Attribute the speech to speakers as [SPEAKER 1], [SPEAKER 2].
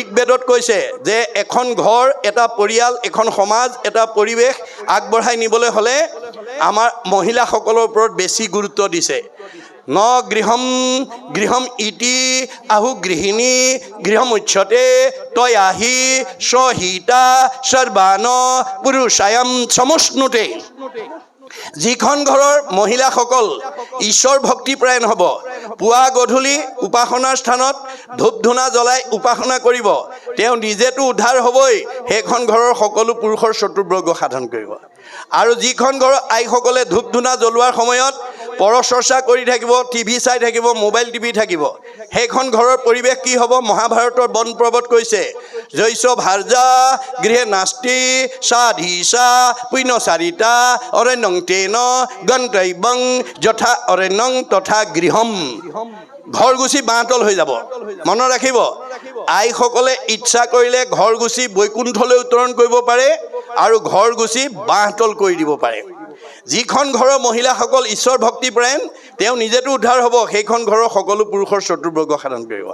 [SPEAKER 1] ঋগবেদত কৈছে যে এখন ঘৰ, এটা পৰিয়াল, এখন সমাজ, এটা পৰিৱেশ আগবঢ়াই নিবলৈ হ'লে আমাৰ মহিলাসকলৰ ওপৰত বেছি গুৰুত্ব দিছে। ন গৃহম গৃহম ইতি, আহু গৃহিণী, গৃহম উচ্ছতে তই আহি, স্বহিতা, সৰ্বান, পুৰুষায়ম, সমষ্ণুতে। যিখন ঘৰৰ মহিলাসকল ঈশ্বৰ ভক্তিপৰায়ণ হ'ব পুৱা গধূলি উপাসনাৰ স্থানত ধূপ ধূনা জ্বলাই উপাসনা কৰিব। তেওঁ নিজেতো উদ্ধাৰ হ'বই। সেইখন ঘৰৰ সকলো পুৰুষৰ চতুৰ্বৰ্গ সাধন কৰিব। আৰু যিখন ঘৰৰ আইসকলে ধূপ ধূনা জ্বলোৱাৰ সময়ত পৰচৰ্চা কৰি থাকিব টিভি চাই থাকিব মোবাইল টিভি থাকিব সেইখন ঘৰৰ পৰিৱেশ কি হ'ব? মহাভাৰতৰ বন পৰ্বত কৈছে জৈছ ভাৰ্যা গৃহে নাস্তি সাধীচা পুণ্যচাৰিতা অৰণ্যং তেন গন্তব্যং যথা অৰণ্যং তথা গৃহম। ঘৰ গুচি বাঁহতল হৈ যাব। মনত ৰাখিব, আইসকলে ইচ্ছা কৰিলে ঘৰ গুচি বৈকুণ্ঠলৈ উত্তৰণ কৰিব পাৰে আৰু ঘৰ গুচি বাঁহতল কৰি দিব পাৰে। যিখন ঘৰৰ মহিলাসকল ঈশ্বৰ ভক্তিপৰায়ণ তেওঁ নিজেতো উদ্ধাৰ হ'ব, সেইখন ঘৰৰ সকলো পুৰুষৰ চতুৰ্বৰ্গ সাধন কৰিব।